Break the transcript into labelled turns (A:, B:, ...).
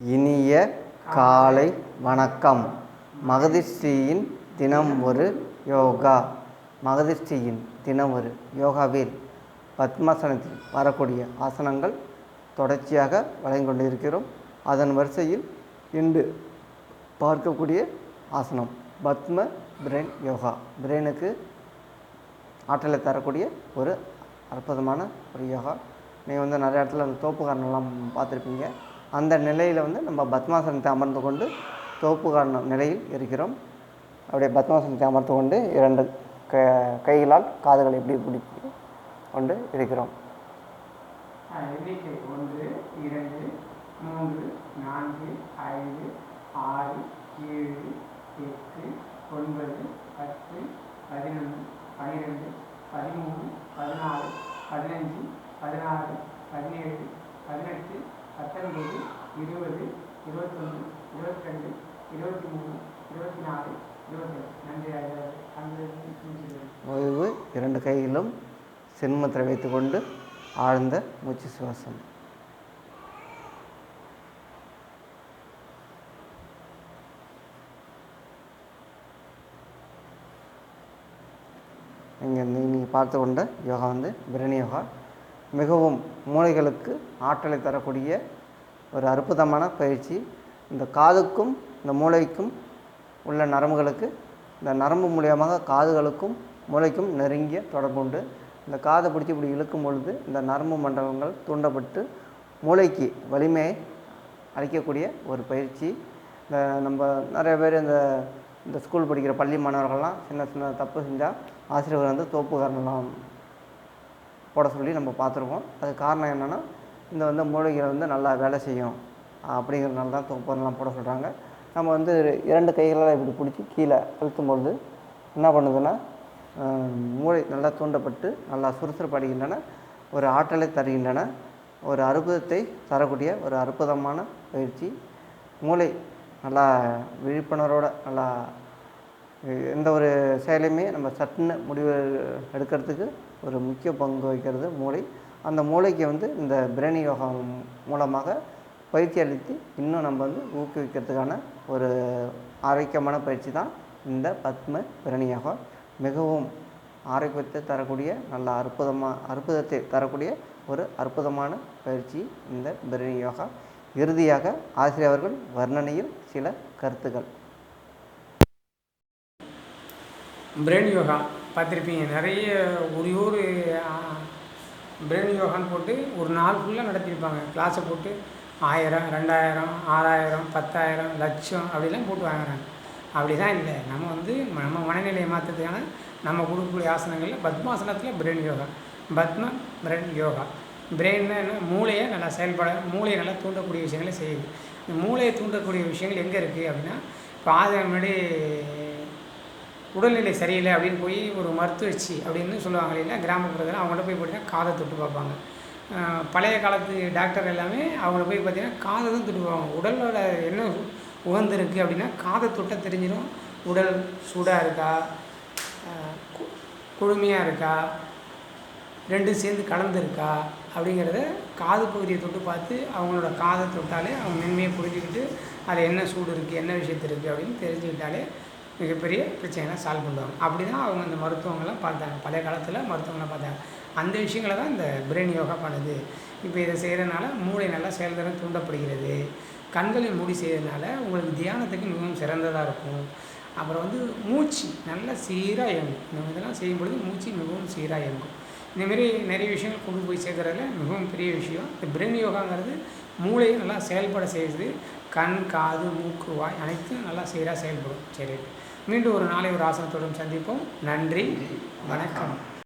A: இனிய காலை வணக்கம். மகதிஸ்ரீயின் தினம் ஒரு யோகா. மகதிஸ்ரீயின் தினம் ஒரு யோகாவில் பத்மாசனத்தில் வரக்கூடிய ஆசனங்கள் தொடர்ச்சியாக வழங்கிக் கொண்டிருக்கிறோம். அதன் வரிசையில் இன்று பார்க்கக்கூடிய ஆசனம் பத்ம பிரெயின் யோகா. பிரெயினுக்கு ஆற்றலை தரக்கூடிய ஒரு அற்புதமான ஒரு யோகா. நீங்கள் வந்து நிறைய இடத்துல அந்த தோப்பு பார்த்துருப்பீங்க. அந்த நிலையில் வந்து நம்ம பத்மாசனத்தை அமர்ந்து கொண்டு தோப்பு காணும் நிலையில் இருக்கிறோம். அப்படியே பத்மாசனத்தை அமர்ந்து கொண்டு இரண்டு க கைகளால் காதுகளை எப்படி பிடித்து கொண்டு இருக்கிறோம்.
B: ஒன்று இரண்டு மூன்று நான்கு ஐந்து ஆறு ஏழு எட்டு ஒன்பது பத்து பதினொன்று பன்னிரெண்டு பதிமூணு பதினாலு பதினஞ்சு பதினாறு பதினேழு இருபத்தொன்று இருபத்திரெண்டு இருபத்தி மூணு இருபத்தி நாலு
A: ஓய்வு இரண்டு கையிலும் சின்மத்தில் வைத்துக்கொண்டு ஆழ்ந்த மூச்சு சுவாசம். இங்கே நீங்கள் பார்த்து கொண்ட யோகா வந்து பிரணி யோகா மிகவும் மூளைகளுக்கு ஆற்றலை தரக்கூடிய ஒரு அற்புதமான பயிற்சி. இந்த காதுக்கும் இந்த மூளைக்கும் உள்ள நரம்புகளுக்கு இந்த நரம்பு மூலியமாக காதுகளுக்கும் மூளைக்கும் நெருங்கிய தொடர்பு உண்டு இந்த காதை பிடிச்சி இப்படி இழுக்கும் பொழுது இந்த நரம்பு மண்டலங்கள் தூண்டப்பட்டு மூளைக்கு வலிமையை அளிக்கக்கூடிய ஒரு பயிற்சி. இந்த நம்ம நிறைய பேர் இந்த இந்த ஸ்கூல் படிக்கிற பள்ளி மாணவர்கள்லாம் சின்ன சின்ன தப்பு செஞ்சால் ஆசிரியர்கள் வந்து தோப்பு காரணம்லாம் போட சொல்லி நம்ம பார்த்துருக்கோம். அது காரணம் என்னென்னா இந்த வந்து மூளைகள் வந்து நல்லா வேலை செய்யும். அப்படிங்கிறதுனால தான் தோப்பெல்லாம் போட சொல்கிறாங்க நம்ம வந்து இரண்டு கைகளால் இப்படி பிடிச்சி கீழே அழுத்தும் பொழுது என்ன பண்ணுதுன்னா மூளை நல்லா தூண்டப்பட்டு நல்லா சுறுசுறுப்பு அடைகின்றன ஒரு ஆற்றலை தருகின்றன ஒரு அற்புதத்தை தரக்கூடிய ஒரு அற்புதமான பயிற்சி. மூளை நல்லா விழிப்புணர்வோடு நல்லா எந்த ஒரு செயலையுமே நம்ம சட்டுன்னு முடிவு எடுக்கிறதுக்கு ஒரு முக்கிய பங்கு வகிக்கிறது மூளை. அந்த மூளைக்கு வந்து இந்த பிரணி யோகா மூலமாக பயிற்சி அளித்து இன்னும் நம்ம வந்து ஊக்குவிக்கிறதுக்கான ஒரு ஆரோக்கியமான பயிற்சி தான் இந்த பத்ம பிரணி யோகா மிகவும் ஆரோக்கியத்தை தரக்கூடிய நல்ல அற்புதமாக அற்புதத்தை தரக்கூடிய ஒரு அற்புதமான பயிற்சி இந்த பிரணி யோகா இறுதியாக ஆசிரியர் அவர்கள் வர்ணனையில் சில கருத்துக்கள்.
B: பிரெயின் யோகா பார்த்துருப்பீங்க. நிறைய ஒரு ஒரு பிரெயின் யோகான்னு போட்டு ஒரு நாள் ஃபுல்லாக நடத்தியிருப்பாங்க. கிளாஸை போட்டு ஆயிரம் ரெண்டாயிரம் ஆறாயிரம் பத்தாயிரம் லட்சம் அப்படிலாம் போட்டு வாங்குறாங்க. அப்படி தான் இல்லை. நம்ம வந்து நம்ம மனநிலையை மாற்றுறதுக்கான நம்ம கொடுக்கக்கூடிய ஆசனங்களில் பத்மாசனத்தில் பிரெயின் யோகா பத்ம பிரெயின் யோகா பிரெயின்னா என்ன? மூளையை நல்லா செயல்பட மூளையை நல்லா தூண்டக்கூடிய விஷயங்களை செய்யுது. இந்த மூளையை தூண்டக்கூடிய விஷயங்கள் எங்கே இருக்குது அப்படின்னா இப்போ ஆதிரம் முன்னாடி உடல்நிலை சரியில்லை அப்படின்னு போய் ஒரு மருத்துவச்சி அப்படின்னு சொல்லுவாங்க இல்லைன்னா கிராமப்புறத்தில் அவங்கள்ட்ட போய் பார்த்தீங்கன்னா காதை தொட்டு பார்ப்பாங்க. பழைய காலத்து டாக்டர் எல்லாமே அவங்கள போய் பார்த்தீங்கன்னா காதை தான் தொட்டு பார்ப்பாங்க. உடலோட என்ன உகந்திருக்கு அப்படின்னா காதை தொட்ட தெரிஞ்சிடும். உடல் சூடாக இருக்கா? குழுமையாக குளுமையாக இருக்கா? ரெண்டும் சேர்ந்து கலந்துருக்கா? அப்படிங்கிறத காது பகுதியை தொட்டு பார்த்து அவங்களோட காதை தொட்டாலே அவங்க மென்மையை புரிஞ்சுக்கிட்டு அதில் என்ன சூடு இருக்குது என்ன விஷயத்து இருக்குது அப்படின்னு தெரிஞ்சுக்கிட்டாலே மிகப்பெரிய பிரச்சனைலாம் சால்வ் பண்ணுவாங்க. அப்படி தான் அவங்க அந்த மருத்துவங்கள்லாம் பார்த்தாங்க. பழைய காலத்தில் மருத்துவங்கள்லாம் பார்த்தாங்க. அந்த விஷயங்களை தான் இந்த பிரெயின் யோகா பண்ணுது. இப்போ இதை செய்கிறதுனால மூளை நல்லா செயல்திறன் தூண்டப்படுகிறது. கண்களை மூடி செய்கிறதுனால உங்களுக்கு தியானத்துக்கு மிகவும் சிறந்ததாக இருக்கும். அப்புறம் வந்து மூச்சு நல்லா சீராக இயங்கும். இந்த இதெல்லாம் செய்யும் பொழுது மூச்சு மிகவும் சீராக இயங்கும். இந்தமாரி நிறைய விஷயங்கள் கொண்டு போய் சேர்க்குறதுல மிகவும் பெரிய விஷயம். இந்த பிரெயின் யோகாங்கிறது மூளையை நல்லா செயல்பட செய்யுது. கண் காது மூக்கு வாய் அனைத்தும் நல்லா சீராக செயல்படும். சரி. மீண்டும் ஒரு நாளை ஒரு ஆசனத்துடன் சந்திப்போம். நன்றி. வணக்கம்.